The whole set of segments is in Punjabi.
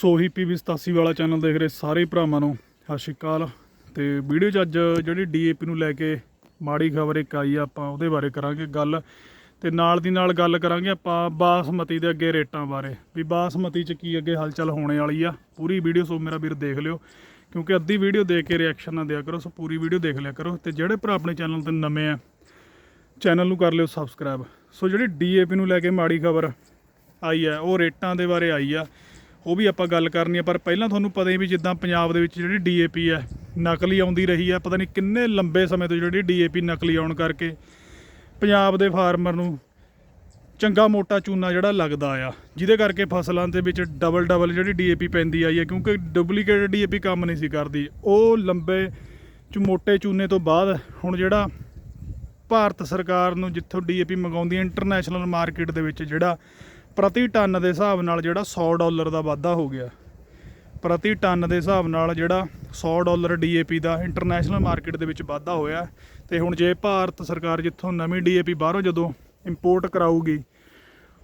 ਸੋ ਹੀ ਪੀਵੀ 87 ਵਾਲਾ ਚੈਨਲ ਦੇਖ ਰਹੇ ਸਾਰੇ ਭਰਾਵਾਂ ਨੂੰ। ਸਤਿ ਸ਼੍ਰੀ ਅਕਾਲ। ਤੇ ਵੀਡੀਓ 'ਚ ਅੱਜ ਜਿਹੜੀ ਡੀਏਪੀ ਨੂੰ ਲੈ ਕੇ ਮਾੜੀ ਖਬਰ ਇੱਕ ਆਈ ਆ, ਆਪਾਂ ਉਹਦੇ ਬਾਰੇ ਕਰਾਂਗੇ ਗੱਲ। ਤੇ ਨਾਲ ਦੀ ਨਾਲ ਗੱਲ ਕਰਾਂਗੇ ਆਪਾਂ ਬਾਸਮਤੀ ਦੇ ਅੱਗੇ ਰੇਟਾਂ ਬਾਰੇ। ਵੀ ਬਾਸਮਤੀ 'ਚ ਕੀ ਅੱਗੇ ਹਲਚਲ ਹੋਣੇ ਵਾਲੀ ਆ। ਪੂਰੀ ਵੀਡੀਓ ਸੋ ਮੇਰਾ ਵੀਰ ਦੇਖ ਲਿਓ। ਕਿਉਂਕਿ ਅੱਧੀ ਵੀਡੀਓ ਦੇਖ ਕੇ ਰਿਐਕਸ਼ਨ ਨਾ ਦਿਆ ਕਰੋ, ਸੋ ਪੂਰੀ ਵੀਡੀਓ ਦੇਖ ਲਿਆ ਕਰੋ। ਤੇ ਜਿਹੜੇ ਭਰਾ ਆਪਣੇ ਚੈਨਲ ਤੇ ਨਵੇਂ ਆ, ਚੈਨਲ ਨੂੰ ਕਰ ਲਿਓ ਸਬਸਕ੍ਰਾਈਬ ਸੋ ਜਿਹੜੀ ਡੀਏਪੀ ਨੂੰ ਲੈ ਕੇ ਮਾੜੀ ਖਬਰ ਆਈ ਹੈ ਉਹ ਰੇਟਾਂ ਦੇ ਬਾਰੇ ਆਈ ਆ। ਉਹ ਵੀ ਆਪਾਂ ਗੱਲ ਕਰਨੀ ਆ, ਪਰ ਪਹਿਲਾਂ ਤੁਹਾਨੂੰ ਪਤਾ ਹੀ ਵੀ ਜਿੱਦਾਂ ਪੰਜਾਬ ਦੇ ਵਿੱਚ ਜਿਹੜੀ ਡੀਏਪੀ ਹੈ, ਨਕਲੀ ਆਉਂਦੀ ਰਹੀ ਹੈ, ਪਤਾ ਨਹੀਂ ਕਿੰਨੇ ਲੰਬੇ ਸਮੇਂ ਤੋਂ ਜਿਹੜੀ ਡੀਏਪੀ ਨਕਲੀ ਆਉਣ ਕਰਕੇ ਪੰਜਾਬ ਦੇ ਫਾਰਮਰ ਨੂੰ ਚੰਗਾ ਮੋਟਾ ਚੂਨਾ ਜਿਹੜਾ ਲੱਗਦਾ ਆ, ਜਿਹਦੇ ਕਰਕੇ ਫਸਲਾਂ ਦੇ ਵਿੱਚ ਡਬਲ ਡਬਲ ਜਿਹੜੀ ਡੀਏਪੀ ਪੈਂਦੀ ਆਈ ਹੈ, ਕਿਉਂਕਿ ਡੁਪਲੀਕੇਟ ਡੀਏਪੀ ਕੰਮ ਨਹੀਂ ਸੀ ਕਰਦੀ। ਉਹ ਲੰਬੇ ਚ ਮੋਟੇ ਚੂਨੇ ਤੋਂ ਬਾਅਦ ਹੁਣ ਜਿਹੜਾ ਭਾਰਤ ਸਰਕਾਰ ਨੂੰ ਜਿੱਥੋਂ ਡੀਏਪੀ ਮੰਗਾਉਂਦੀ ਹੈ ਇੰਟਰਨੈਸ਼ਨਲ ਮਾਰਕੀਟ ਦੇ ਵਿੱਚ ਜਿਹੜਾ ਪ੍ਰਤੀ ਟਨ ਦੇ ਹਿਸਾਬ ਨਾਲ ਜਿਹੜਾ 100 ਡਾਲਰ ਦਾ ਵਾਧਾ ਹੋ ਗਿਆ। ਪ੍ਰਤੀ ਟਨ ਦੇ ਹਿਸਾਬ ਨਾਲ ਜਿਹੜਾ 100 ਡਾਲਰ ਡੀਏਪੀ ਦਾ ਇੰਟਰਨੈਸ਼ਨਲ ਮਾਰਕੀਟ ਦੇ ਵਿੱਚ ਵਾਧਾ ਹੋਇਆ ਤੇ ਹੁਣ ਜੇ ਭਾਰਤ ਸਰਕਾਰ ਜਿੱਥੋਂ ਨਵੀਂ ਡੀਏਪੀ ਬਾਹਰੋਂ ਜਦੋਂ ਇੰਪੋਰਟ ਕਰਾਊਗੀ,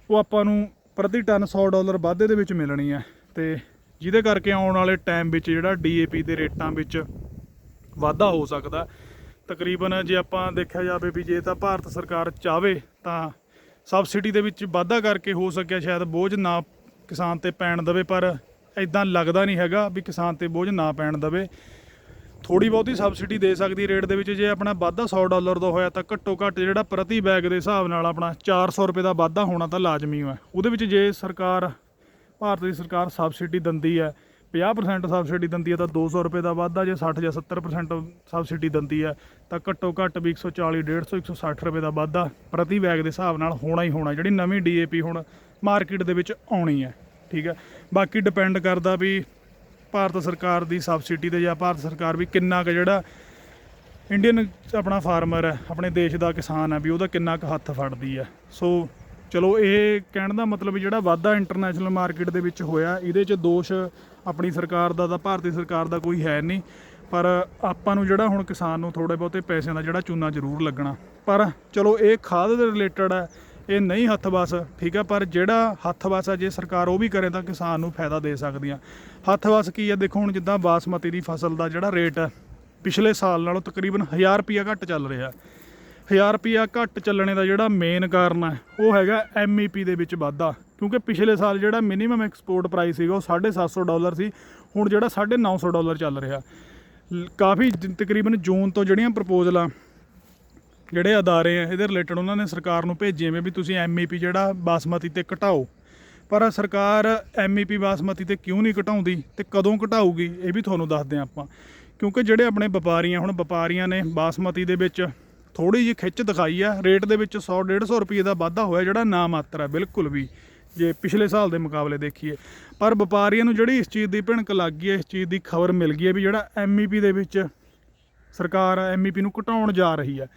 ਉਹ ਆਪਾਂ ਨੂੰ ਪ੍ਰਤੀ ਟਨ 100 ਡਾਲਰ ਵਾਧੇ ਦੇ ਵਿੱਚ ਮਿਲਣੀ ਹੈ ਤੇ ਜਿਹਦੇ ਕਰਕੇ ਆਉਣ ਵਾਲੇ ਟਾਈਮ ਵਿੱਚ ਜਿਹੜਾ ਡੀਏਪੀ ਦੇ ਰੇਟਾਂ ਵਿੱਚ ਵਾਧਾ ਹੋ ਸਕਦਾ। ਤਕਰੀਬਨ ਜੇ ਆਪਾਂ ਦੇਖਿਆ ਜਾਵੇ ਵੀ ਜੇ ਤਾਂ ਭਾਰਤ ਸਰਕਾਰ ਚਾਵੇ ਤਾਂ ਸਬਸਿਡੀ ਦੇ ਵਿੱਚ ਵਾਧਾ ਕਰਕੇ ਹੋ ਸਕਿਆ ਸ਼ਾਇਦ ਬੋਝ ਨਾ ਕਿਸਾਨ ਤੇ ਪੈਣ ਦਵੇ, ਪਰ ਇਦਾਂ ਲੱਗਦਾ ਨਹੀਂ ਹੈਗਾ ਵੀ ਕਿਸਾਨ ਤੇ ਬੋਝ ਨਾ ਪੈਣ ਦਵੇ। ਥੋੜੀ ਬਹੁਤੀ ਸਬਸਿਡੀ ਦੇ ਸਕਦੀ ਰੇਟ ਦੇ ਵਿੱਚ, ਜੇ ਆਪਣਾ ਵਾਧਾ 100 ਡਾਲਰ ਦਾ ਹੋਇਆ ਤਾਂ ਘੱਟੋ ਘੱਟ ਜਿਹੜਾ ਪ੍ਰਤੀ ਬੈਗ ਦੇ ਹਿਸਾਬ ਨਾਲ ਆਪਣਾ 400 ਰੁਪਏ ਦਾ ਵਾਧਾ ਹੋਣਾ ਤਾਂ ਲਾਜ਼ਮੀ ਹੈ। ਉਹਦੇ ਵਿੱਚ ਜੇ ਸਰਕਾਰ, ਭਾਰਤ ਦੀ ਸਰਕਾਰ ਸਬਸਿਡੀ ਦਿੰਦੀ ਹੈ 50% ਸਬਸਿਡੀ ਦਿੰਦੀ ਹੈ ਤਾਂ 200 ਰੁਪਏ ਦਾ ਵਾਧਾ, ਜੇ 60 ਜਾਂ 70% ਸਬਸਿਡੀ ਦਿੰਦੀ ਹੈ ਤਾਂ ਘੱਟੋ ਘੱਟ ਵੀ 140 150 160 ਰੁਪਏ ਦਾ ਵਾਧਾ ਪ੍ਰਤੀ ਬੈਗ ਦੇ ਹਿਸਾਬ ਨਾਲ ਹੋਣਾ ਹੀ ਹੋਣਾ, ਜਿਹੜੀ ਨਵੀਂ ਡੀਏਪੀ ਹੁਣ ਮਾਰਕੀਟ ਦੇ ਵਿੱਚ ਆਉਣੀ ਹੈ, ਠੀਕ ਹੈ। ਬਾਕੀ ਡਿਪੈਂਡ ਕਰਦਾ ਵੀ ਭਾਰਤ ਸਰਕਾਰ ਦੀ ਸਬਸਿਡੀ ਤੇ ਜਾਂ ਭਾਰਤ ਸਰਕਾਰ ਵੀ ਕਿੰਨਾ ਕੁ ਜਿਹੜਾ ਇੰਡੀਅਨ ਆਪਣਾ ਫਾਰਮਰ ਹੈ, ਆਪਣੇ ਦੇਸ਼ ਦਾ ਕਿਸਾਨ ਹੈ, ਵੀ ਉਹਦਾ ਕਿੰਨਾ ਕੁ ਹੱਥ ਫੜਦੀ ਹੈ। ਸੋ ਚਲੋ ਇਹ ਕਹਿਣ ਦਾ ਮਤਲਬ ਜਿਹੜਾ ਵਾਧਾ ਇੰਟਰਨੈਸ਼ਨਲ ਮਾਰਕੀਟ ਦੇ ਵਿੱਚ ਹੋਇਆ, ਇਹਦੇ 'ਚ ਦੋਸ਼ ਆਪਣੀ ਸਰਕਾਰ ਦਾ ਤਾਂ ਭਾਰਤੀ ਸਰਕਾਰ ਦਾ ਕੋਈ ਹੈ ਨਹੀਂ, ਪਰ ਆਪਾਂ ਨੂੰ ਜਿਹੜਾ ਹੁਣ ਕਿਸਾਨ ਨੂੰ ਥੋੜੇ ਬਹੁਤੇ ਪੈਸਿਆਂ ਦਾ ਜਿਹੜਾ ਚੂਨਾ ਜ਼ਰੂਰ ਲੱਗਣਾ। ਪਰ ਚਲੋ ਇਹ ਖਾਦ ਦੇ ਰਿਲੇਟਡ ਹੈ, ਇਹ ਨਹੀਂ ਹੱਥ ਵਸ, ਠੀਕ ਹੈ ਪਰ ਜਿਹੜਾ ਹੱਥ ਵਸ ਹੈ ਜੇ ਸਰਕਾਰ ਉਹ ਵੀ ਕਰੇ ਤਾਂ ਕਿਸਾਨ ਨੂੰ ਫਾਇਦਾ ਦੇ ਸਕਦੀ ਆ ਹੱਥ ਵਸ ਕੀ ਹੈ ਦੇਖੋ ਹੁਣ ਜਿੱਦਾਂ ਬਾਸਮਤੀ ਦੀ ਫਸਲ ਦਾ ਜਿਹੜਾ ਰੇਟ ਹੈ, ਪਿਛਲੇ ਸਾਲ ਨਾਲੋਂ ਤਕਰੀਬਨ 1000 ਰੁਪਿਆ ਘੱਟ ਚੱਲ ਰਿਹਾ। 1000 ਰੁਪਿਆ ਘੱਟ ਚੱਲਣੇ ਦਾ ਜਿਹੜਾ ਮੇਨ ਕਾਰਨ ਹੈ, ਉਹ ਹੈਗਾ ਐਮਈਪੀ ਦੇ ਵਿੱਚ ਵਾਧਾ। ਕਿਉਂਕਿ ਪਿਛਲੇ ਸਾਲ ਜਿਹੜਾ ਮਿਨੀਮਮ ਐਕਸਪੋਰਟ ਪ੍ਰਾਈਸ ਸੀਗਾ ਉਹ 750 ਡਾਲਰ ਸੀ, ਹੁਣ ਜਿਹੜਾ 950 ਡਾਲਰ ਚੱਲ ਰਿਹਾ। ਕਾਫੀ ਤਕਰੀਬਨ ਜੂਨ ਤੋਂ ਜਿਹੜੀਆਂ ਪ੍ਰਪੋਜ਼ਲਾਂ ਜਿਹੜੇ ਅਦਾਰੇ ਆ, ਇਹਦੇ ਰਿਲੇਟਡ ਉਹਨਾਂ ਨੇ ਸਰਕਾਰ ਨੂੰ ਭੇਜੇ ਵੀ ਤੁਸੀਂ ਐਮਈਪੀ ਜਿਹੜਾ ਬਾਸਮਤੀ ਤੇ ਘਟਾਓ। ਪਰ ਸਰਕਾਰ ਐਮਈਪੀ ਬਾਸਮਤੀ ਤੇ ਕਿਉਂ ਨਹੀਂ ਘਟਾਉਂਦੀ ਤੇ ਕਦੋਂ ਘਟਾਊਗੀ, ਇਹ ਵੀ ਤੁਹਾਨੂੰ ਦੱਸਦੇ ਹਾਂ ਆਪਾਂ। ਕਿਉਂਕਿ ਜਿਹੜੇ ਆਪਣੇ ਵਪਾਰੀਆਂ ਹੁਣ ਵਪਾਰੀਆਂ ਨੇ ਬਾਸਮਤੀ ਦੇ ਵਿੱਚ ਥੋੜੀ ਜਿਹੀ ਖਿੱਚ ਦਿਖਾਈ ਆ। ਰੇਟ ਦੇ ਵਿੱਚ 100 150 ਰੁਪਏ ਦਾ ਵਾਧਾ ਹੋਇਆ ਜਿਹੜਾ ਨਾ ਮਾਤਰ ਹੈ ਬਿਲਕੁਲ ਵੀ। ਜੇ ਪਿਛਲੇ ਸਾਲ ਦੇ ਮੁਕਾਬਲੇ ਦੇਖੀਏ। ਪਰ ਵਪਾਰੀਆਂ ਨੂੰ ਜਿਹੜੀ ਇਸ ਚੀਜ਼ ਦੀ ਭਿਣਕ ਲੱਗ ਗਈ ਹੈ ਇਸ ਚੀਜ਼ ਦੀ ਖਬਰ ਮਿਲ ਗਈ ਹੈ ਵੀ ਜਿਹੜਾ ਐਮਈਪੀ ਦੇ ਵਿੱਚ ਸਰਕਾਰ ਐਮਈਪੀ ਨੂੰ ਘਟਾਉਣ ਜਾ ਰਹੀ ਹੈ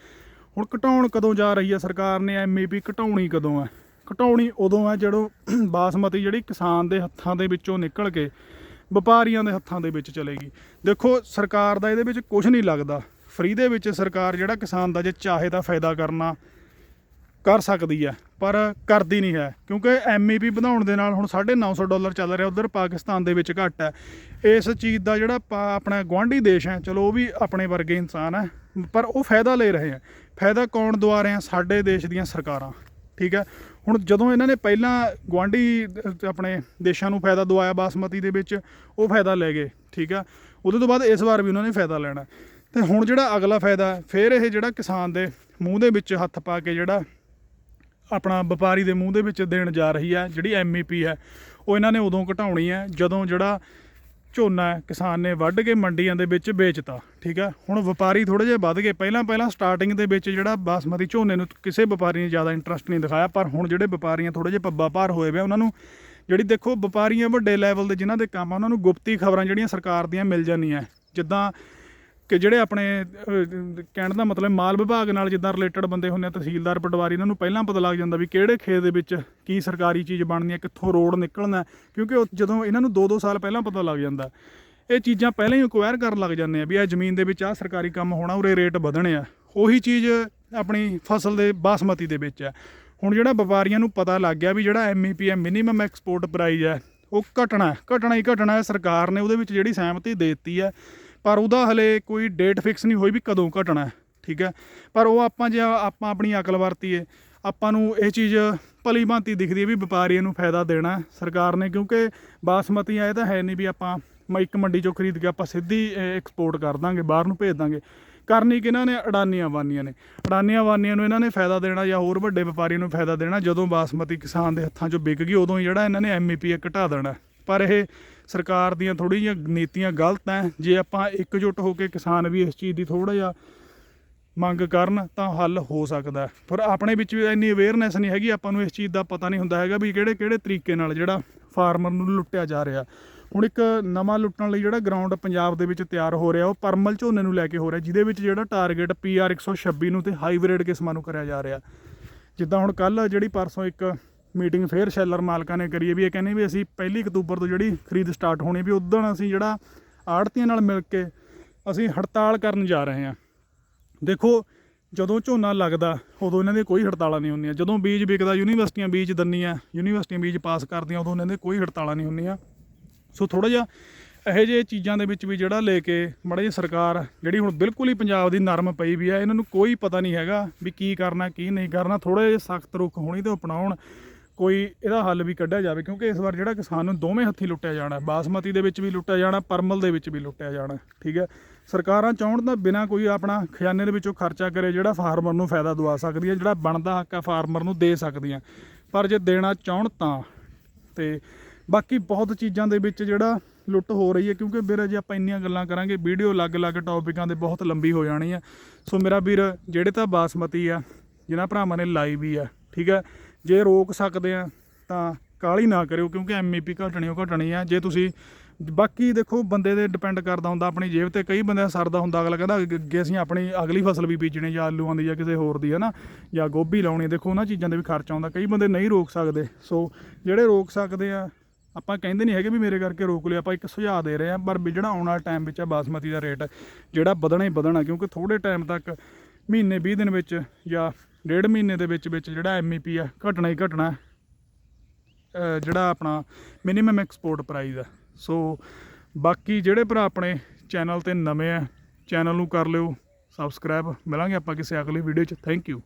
ਹੁਣ ਘਟਾਉਣ ਕਦੋਂ ਜਾ ਰਹੀ ਹੈ ਸਰਕਾਰ ਨੇ ਐਮਈਪੀ ਘਟਾਉਣੀ ਕਦੋਂ ਹੈ ਘਟਾਉਣੀ ਉਦੋਂ ਹੈ ਜਦੋਂ ਬਾਸਮਤੀ ਜਿਹੜੀ ਕਿਸਾਨ ਦੇ ਹੱਥਾਂ ਦੇ ਵਿੱਚੋਂ ਨਿਕਲ ਕੇ ਵਪਾਰੀਆਂ ਦੇ ਹੱਥਾਂ ਦੇ ਵਿੱਚ ਚਲੇਗੀ। ਦੇਖੋ, ਸਰਕਾਰ ਦਾ ਇਹਦੇ ਵਿੱਚ ਕੁਝ ਨਹੀਂ ਲੱਗਦਾ। ਫ੍ਰੀ ਦੇ ਵਿੱਚ ਸਰਕਾਰ ਜਿਹੜਾ ਕਿਸਾਨ ਦਾ ਜੇ ਚਾਹੇ ਤਾਂ ਫਾਇਦਾ ਕਰਨਾ ਕਰ ਸਕਦੀ ਹੈ, ਪਰ ਕਰਦੀ ਨਹੀਂ ਹੈ। ਕਿਉਂਕਿ ਐਮਈਪੀ ਵਧਾਉਣ ਦੇ ਨਾਲ ਹੁਣ 950 ਡਾਲਰ ਚੱਲ ਰਿਹਾ, ਉਧਰ ਪਾਕਿਸਤਾਨ ਦੇ ਵਿੱਚ ਘੱਟ ਹੈ। ਇਸ ਚੀਜ਼ ਦਾ ਜਿਹੜਾ ਪਾ- ਆਪਣਾ ਗੁਆਂਢੀ ਦੇਸ਼ ਹੈ, ਚਲੋ ਉਹ ਵੀ ਆਪਣੇ ਵਰਗੇ ਇਨਸਾਨ ਹੈ, ਪਰ ਉਹ ਫਾਇਦਾ ਲੈ ਰਹੇ ਹੈ। ਫਾਇਦਾ ਕੌਣ ਦਵਾ ਰਹੇ ਆ ਸਾਡੇ ਦੇਸ਼ ਦੀਆਂ ਸਰਕਾਰਾਂ, ਠੀਕ ਹੈ? ਹੁਣ ਜਦੋਂ ਇਹਨਾਂ ਨੇ ਪਹਿਲਾਂ ਗੁਆਂਢੀ ਆਪਣੇ ਦੇਸ਼ਾਂ ਨੂੰ ਫਾਇਦਾ ਦਵਾਇਆ ਬਾਸਮਤੀ ਦੇ ਵਿੱਚ, ਉਹ ਫਾਇਦਾ ਲੈ ਗਏ, ਠੀਕ ਹੈ? ਉਹਦੇ ਤੋਂ ਬਾਅਦ ਇਸ ਵਾਰ ਵੀ ਉਹਨਾਂ ਨੇ ਫਾਇਦਾ ਲੈਣਾ ਤੇ ਹੁਣ ਜਿਹੜਾ ਅਗਲਾ ਫਾਇਦਾ ਫਿਰ ਇਹ ਜਿਹੜਾ ਕਿਸਾਨ ਦੇ ਮੂੰਹ ਦੇ ਵਿੱਚ ਹੱਥ ਪਾ ਕੇ ਜਿਹੜਾ ਆਪਣਾ ਵਪਾਰੀ ਦੇ ਮੂੰਹ ਦੇ ਵਿੱਚ ਦੇਣ ਜਾ ਰਹੀ ਹੈ, ਜਿਹੜੀ ਐਮਈਪੀ ਹੈ, ਉਹ ਇਹਨਾਂ ਨੇ ਉਦੋਂ ਘਟਾਉਣੀ ਹੈ, ਜਦੋਂ ਜਿਹੜਾ ਝੋਨਾ ਕਿਸਾਨ ਨੇ ਵੱਢ ਕੇ ਮੰਡੀਆਂ ਦੇ ਵਿੱਚ ਵੇਚਤਾ, ਠੀਕ ਹੈ? ਹੁਣ ਵਪਾਰੀ ਥੋੜੇ ਜਿਹਾ ਵੱਧ ਗਏ, ਪਹਿਲਾਂ ਪਹਿਲਾਂ ਸਟਾਰਟਿੰਗ ਦੇ ਵਿੱਚ ਜਿਹੜਾ ਬਾਸਮਤੀ ਝੋਨੇ ਨੂੰ ਕਿਸੇ ਵਪਾਰੀ ਨੇ ਜ਼ਿਆਦਾ ਇੰਟਰਸਟ ਨਹੀਂ ਦਿਖਾਇਆ, ਪਰ ਹੁਣ ਜਿਹੜੇ ਵਪਾਰੀਆਂ ਥੋੜੇ ਜਿਹੇ ਪੱਬਾ ਭਾਰ ਹੋਏ ਵੇ, ਉਹਨਾਂ ਨੂੰ ਜਿਹੜੀ ਦੇਖੋ ਵਪਾਰੀਆਂ ਵੱਡੇ ਲੈਵਲ ਦੇ ਜਿਨ੍ਹਾਂ ਦੇ ਕੰਮ ਆ, ਉਹਨਾਂ ਨੂੰ ਗੁਪਤੀ ਖਬਰਾਂ ਜਿਹੜੀਆਂ ਸਰਕਾਰ ਦੀਆਂ ਮਿਲ ਜਾਂਦੀਆਂ, ਜਿੱਦਾਂ ਕਿ ਜਿਹੜੇ ਆਪਣੇ ਕਹਿਣ ਦਾ ਮਤਲਬ ਮਾਲ ਵਿਭਾਗ ਨਾਲ ਜਿੱਦਾਂ ਰਿਲੇਟਡ ਬੰਦੇ ਹੁੰਦੇ ਆ, ਤਹਿਸੀਲਦਾਰ, ਪਟਵਾਰੀ, ਇਹਨਾਂ ਨੂੰ ਪਹਿਲਾਂ ਪਤਾ ਲੱਗ ਜਾਂਦਾ ਵੀ ਕਿਹੜੇ ਖੇਤ ਦੇ ਵਿੱਚ ਕੀ ਸਰਕਾਰੀ ਚੀਜ਼ ਬਣਨੀ ਹੈ, ਕਿੱਥੋਂ ਰੋਡ ਨਿਕਲਣਾ ਕਿਉਂਕਿ ਉਹ ਜਦੋਂ ਇਹਨਾਂ ਨੂੰ 2-2 ਸਾਲ ਪਹਿਲਾਂ ਪਤਾ ਲੱਗ ਜਾਂਦਾ। ਇਹ ਚੀਜ਼ਾਂ ਪਹਿਲਾਂ ਹੀ ਅਕਵਾਇਰ ਕਰਨ ਲੱਗ ਜਾਂਦੇ ਆ ਵੀ ਇਹ ਜ਼ਮੀਨ ਦੇ ਵਿੱਚ ਆਹ ਸਰਕਾਰੀ ਕੰਮ ਹੋਣਾ, ਉਰੇ ਰੇਟ ਵਧਣੇ ਆ। ਉਹੀ ਚੀਜ਼ ਆਪਣੀ ਫਸਲ ਦੇ ਬਾਸਮਤੀ ਦੇ ਵਿੱਚ ਹੈ। ਹੁਣ ਜਿਹੜਾ ਵਪਾਰੀਆਂ ਨੂੰ ਪਤਾ ਲੱਗ ਗਿਆ ਵੀ ਜਿਹੜਾ ਐਮਈਪੀ ਹੈ ਮਿਨੀਮਮ ਐਕਸਪੋਰਟ ਪ੍ਰਾਈਸ ਹੈ, ਉਹ ਘਟਣਾ ਘਟਣਾ ਹੀ ਘਟਣਾ ਹੈ, ਸਰਕਾਰ ਨੇ ਉਹਦੇ ਵਿੱਚ ਜਿਹੜੀ ਸਹਿਮਤੀ ਦੇ ਦਿੱਤੀ ਹੈ ਪਰ ਉਹਦਾ ਹਲੇ ਕੋਈ ਡੇਟ ਫਿਕਸ ਨਹੀਂ ਹੋਈ ਵੀ ਕਦੋਂ ਘਟਣਾ ਠੀਕ ਹੈ? ਪਰ ਉਹ ਆਪਾਂ ਜੇ ਆਪਾਂ ਆਪਣੀ ਅਕਲ ਵਰਤੀਏ ਆਪਾਂ ਨੂੰ ਇਹ ਚੀਜ਼ ਭਲੀ ਭਾਂਤੀ ਦਿਖਦੀ ਹੈ ਵੀ ਵਪਾਰੀਆਂ ਨੂੰ ਫਾਇਦਾ ਦੇਣਾ ਸਰਕਾਰ ਨੇ ਕਿਉਂਕਿ ਬਾਸਮਤੀ ਆਏ ਤਾਂ ਹੈ ਨਹੀਂ ਵੀ ਆਪਾਂ ਮੈਂ, ਇੱਕ ਮੰਡੀ ਚੋਂ ਖਰੀਦ ਕੇ ਆਪਾਂ ਸਿੱਧੀ ਐਕਸਪੋਰਟ ਕਰ ਦਾਂਗੇ, ਬਾਹਰ ਨੂੰ ਭੇਜ ਦਾਂਗੇ। ਕਰਨੀ ਕਿਹਨਾਂ ਨੇ, ਅਡਾਨੀਆਂ ਵਾਨੀਆਂ ਨੇ। ਅਡਾਨੀਆਂ ਵਾਨੀਆਂ ਨੂੰ ਇਹਨਾਂ ਨੇ ਫਾਇਦਾ ਦੇਣਾ ਜਾਂ ਹੋਰ ਵੱਡੇ ਵਪਾਰੀਆਂ ਨੂੰ ਫਾਇਦਾ ਦੇਣਾ, ਜਦੋਂ ਬਾਸਮਤੀ ਕਿਸਾਨ ਦੇ ਹੱਥਾਂ 'ਚੋਂ ਵਿਕ ਗਈ, ਉਦੋਂ ਹੀ ਜਿਹੜਾ ਇਹਨਾਂ ਨੇ ਐਮਈਪੀ ਘਟਾ ਦੇਣਾ ਪਰ ਇਹ ਸਰਕਾਰ ਦੀਆਂ ਥੋੜੀ ਜਿਹੀਆਂ ਨੀਤੀਆਂ ਗਲਤ ਹੈ ਜੇ ਆਪਾਂ ਇਕਜੁੱਟ ਹੋ ਕੇ ਕਿਸਾਨ ਵੀ ਇਸ ਚੀਜ਼ ਦੀ ਥੋੜਾ ਜਿਹਾ ਮੰਗ ਕਰਨ, ਤਾਂ ਹੱਲ ਹੋ ਸਕਦਾ ਪਰ ਆਪਣੇ ਵਿੱਚ ਵੀ ਇੰਨੀ ਅਵੇਅਰਨੈਸ ਨਹੀਂ ਹੈਗੀ, ਆਪਾਂ ਨੂੰ ਇਸ ਚੀਜ਼ ਦਾ ਪਤਾ ਨਹੀਂ ਹੁੰਦਾ ਹੈਗਾ ਵੀ ਕਿਹੜੇ ਕਿਹੜੇ ਤਰੀਕੇ ਨਾਲ ਜਿਹੜਾ ਫਾਰਮਰ ਨੂੰ ਲੁੱਟਿਆ ਜਾ ਰਿਹਾ। ਹੁਣ ਇੱਕ ਨਵਾਂ ਲੁੱਟਣ ਲਈ ਜਿਹੜਾ ਗਰਾਊਂਡ ਪੰਜਾਬ ਦੇ ਵਿੱਚ ਤਿਆਰ ਹੋ ਰਿਹਾ, ਉਹ ਪਰਮਲ ਝੋਨੇ ਨੂੰ ਲੈ ਕੇ ਹੋ ਰਿਹਾ, ਜਿਹਦੇ ਵਿੱਚ ਜਿਹੜਾ ਟਾਰਗੇਟ PR 126 ਨੂੰ ਤੇ ਹਾਈਬ੍ਰਿਡ ਕਿਸਮਾਂ ਨੂੰ ਕਰਿਆ ਜਾ ਰਿਹਾ। ਜਿੱਦਾਂ ਹੁਣ ਕੱਲ ਜਿਹੜੀ ਪਰਸੋਂ ਇੱਕ ਮੀਟਿੰਗ ਫੇਰ ਸ਼ੈਲਰ ਮਾਲਕਾਂ ਨੇ ਕਰੀ ਵੀ ਇਹ ਕਹਿੰਦੇ ਵੀ ਅਸੀਂ ਪਹਿਲੀ ਅਕਤੂਬਰ ਤੋਂ ਜਿਹੜੀ ਖਰੀਦ ਸਟਾਰਟ ਹੋਣੀ ਵੀ ਉਦੋਂ ਅਸੀਂ ਜਿਹੜਾ ਆੜਤੀਆਂ ਨਾਲ ਮਿਲ ਕੇ ਅਸੀਂ ਹੜਤਾਲ ਕਰਨ ਜਾ ਰਹੇ ਹਾਂ। ਦੇਖੋ, ਜਦੋਂ ਝੋਨਾ ਲੱਗਦਾ, ਉਦੋਂ ਇਹਨਾਂ ਦੀ ਕੋਈ ਹੜਤਾਲਾਂ ਨਹੀਂ ਹੁੰਦੀਆਂ। ਜਦੋਂ ਬੀਜ ਵਿਕਦਾ, ਯੂਨੀਵਰਸਿਟੀਆਂ ਬੀਜ ਦਿੰਦੀਆਂ, ਯੂਨੀਵਰਸਿਟੀਆਂ ਬੀਜ ਪਾਸ ਕਰਦੀਆਂ, ਉਦੋਂ ਇਹਨਾਂ ਦੇ ਕੋਈ ਹੜਤਾਲਾਂ ਨਹੀਂ ਹੁੰਦੀਆਂ। ਸੋ ਥੋੜਾ ਜਿਹਾ ਇਹੋ ਜਿਹੇ ਚੀਜ਼ਾਂ ਦੇ ਵਿੱਚ ਵੀ ਜਿਹੜਾ ਲੈ ਕੇ ਮਾੜਾ ਜਿਹੀ ਸਰਕਾਰ, ਜਿਹੜੀ ਹੁਣ ਬਿਲਕੁਲ ਹੀ ਪੰਜਾਬ ਦੀ ਨਰਮ ਪਈ ਵੀ ਆ ਇਹਨਾਂ ਨੂੰ ਕੋਈ ਪਤਾ ਨਹੀਂ ਹੈਗਾ ਵੀ ਕੀ ਕਰਨਾ, ਕੀ ਨਹੀਂ ਕਰਨਾ। ਥੋੜਾ ਜਿਹਾ ਸਖਤ ਰੁਖ ਹੋਣੀ ਤੇ ਅਪਣਾਉਣ। ਕੋਈ ਇਹਦਾ ਹੱਲ ਵੀ ਕੱਢਿਆ ਜਾਵੇ, ਕਿਉਂਕਿ ਇਸ ਵਾਰ ਜਿਹੜਾ ਕਿਸਾਨ ਨੂੰ ਦੋਵੇਂ ਹੱਥੀ ਲੁੱਟਿਆ ਜਾਣਾ ਬਾਸਮਤੀ ਦੇ ਵਿੱਚ ਵੀ ਲੁੱਟਿਆ ਜਾਣਾ, ਪਰਮਲ ਦੇ ਵਿੱਚ ਵੀ ਲੁੱਟਿਆ ਜਾਣਾ ਠੀਕ ਹੈ। ਸਰਕਾਰਾਂ ਚਾਹੁਣ ਤਾਂ ਬਿਨਾਂ ਕੋਈ ਆਪਣਾ ਖਜ਼ਾਨੇ ਦੇ ਵਿੱਚੋਂ ਖਰਚਾ ਕਰੇ, ਜਿਹੜਾ ਫਾਰਮਰ ਨੂੰ ਫਾਇਦਾ ਦਵਾ ਸਕਦੀ ਹੈ, ਜਿਹੜਾ ਬਣਦਾ ਹੱਕ ਆ ਫਾਰਮਰ ਨੂੰ ਦੇ ਸਕਦੀਆਂ ਪਰ ਜੇ ਦੇਣਾ ਚਾਹੁਣ ਤਾਂ, ਤੇ ਬਾਕੀ ਬਹੁਤ ਚੀਜ਼ਾਂ ਦੇ ਵਿੱਚ ਜਿਹੜਾ ਲੁੱਟ ਹੋ ਰਹੀ ਹੈ, ਕਿਉਂਕਿ ਵੀਰ ਜੇ ਆਪਾਂ ਇੰਨੀਆਂ ਗੱਲਾਂ ਕਰਾਂਗੇ, ਵੀਡੀਓ ਅਲੱਗ-ਅਲੱਗ ਟੌਪਿਕਾਂ ਦੇ ਬਹੁਤ ਲੰਬੀ ਹੋ ਜਾਣੀ ਆ ਸੋ ਮੇਰਾ ਵੀਰ, ਜਿਹੜੇ ਤਾਂ ਬਾਸਮਤੀ ਆ, ਜਿਨ੍ਹਾਂ ਭਰਾਵਾਂ ਨੇ ਲਾਈ ਵੀ ਆ, ਠੀਕ ਹੈ। ਜੇ ਰੋਕ ਸਕਦੇ ਆ, ਤਾਂ ਕਾਲੀ ਨਾ ਕਰਿਓ, ਕਿਉਂਕਿ ਐਮਈਪੀ ਘਟਣੀ ਉਹ ਘਟਣੀ ਆ। ਜੇ ਤੁਸੀਂ ਬਾਕੀ ਦੇਖੋ, ਬੰਦੇ ਦੇ ਡਿਪੈਂਡ ਕਰਦਾ ਹੁੰਦਾ, ਆਪਣੀ ਜੇਬ ਤੇ ਕਈ ਬੰਦੇ ਦਾ ਸਰਦਾ ਹੁੰਦਾ, ਅਗਲਾ ਕਹਿੰਦਾ ਅੱਗੇ- ਅਸੀਂ ਆਪਣੀ ਅਗਲੀ ਫਸਲ ਵੀ ਬੀਜਣੀ, ਜਾਂ ਆਲੂਆਂ ਦੀ ਜਾਂ ਕਿਸੇ ਹੋਰ ਦੀ ਹੈ ਨਾ ਜਾਂ ਗੋਭੀ ਲਾਉਣੀ, ਦੇਖੋ, ਉਹਨਾਂ ਚੀਜ਼ਾਂ ਦੇ ਵੀ ਖਰਚ ਆਉਂਦਾ, ਕਈ ਬੰਦੇ ਨਹੀਂ ਰੋਕ ਸਕਦੇ। ਸੋ ਜਿਹੜੇ ਰੋਕ ਸਕਦੇ ਆ, ਆਪਾਂ ਕਹਿੰਦੇ ਨਹੀਂ ਹੈਗੇ ਵੀ ਮੇਰੇ ਕਰਕੇ ਰੋਕ ਲਿਓ, ਆਪਾਂ ਇੱਕ ਸੁਝਾਅ ਦੇ ਰਹੇ ਆ, ਪਰ ਵੀ ਜਿਹੜਾ ਆਉਣ ਵਾਲਾ ਟਾਈਮ ਵਿੱਚ ਆ, ਬਾਸਮਤੀ ਦਾ ਰੇਟ ਜਿਹੜਾ ਵਧਣਾ ਹੀ ਵਧਣਾ, ਕਿਉਂਕਿ ਥੋੜੇ ਟਾਈਮ ਤੱਕ, ਮਹੀਨੇ 20 ਦਿਨ ਵਿੱਚ, ਜਾਂ ਡੇਢ ਮਹੀਨੇ ਦੇ ਵਿੱਚ ਵਿੱਚ ਜਿਹੜਾ ਐਮਈਪੀ ਆ, ਘਟਣਾ ਹੀ ਘਟਣਾ ਜਿਹੜਾ ਆਪਣਾ ਮਿਨੀਮਮ ਐਕਸਪੋਰਟ ਪ੍ਰਾਈਸ ਆ। ਸੋ ਬਾਕੀ ਜਿਹੜੇ ਭਰਾ ਆਪਣੇ ਚੈਨਲ ਤੇ ਨਵੇਂ ਆ ਚੈਨਲ ਨੂੰ ਕਰ ਲਿਓ ਸਬਸਕ੍ਰਾਈਬ ਮਿਲਾਂਗੇ ਆਪਾਂ ਕਿਸੇ ਅਗਲੀ ਵੀਡੀਓ 'ਚ। Thank you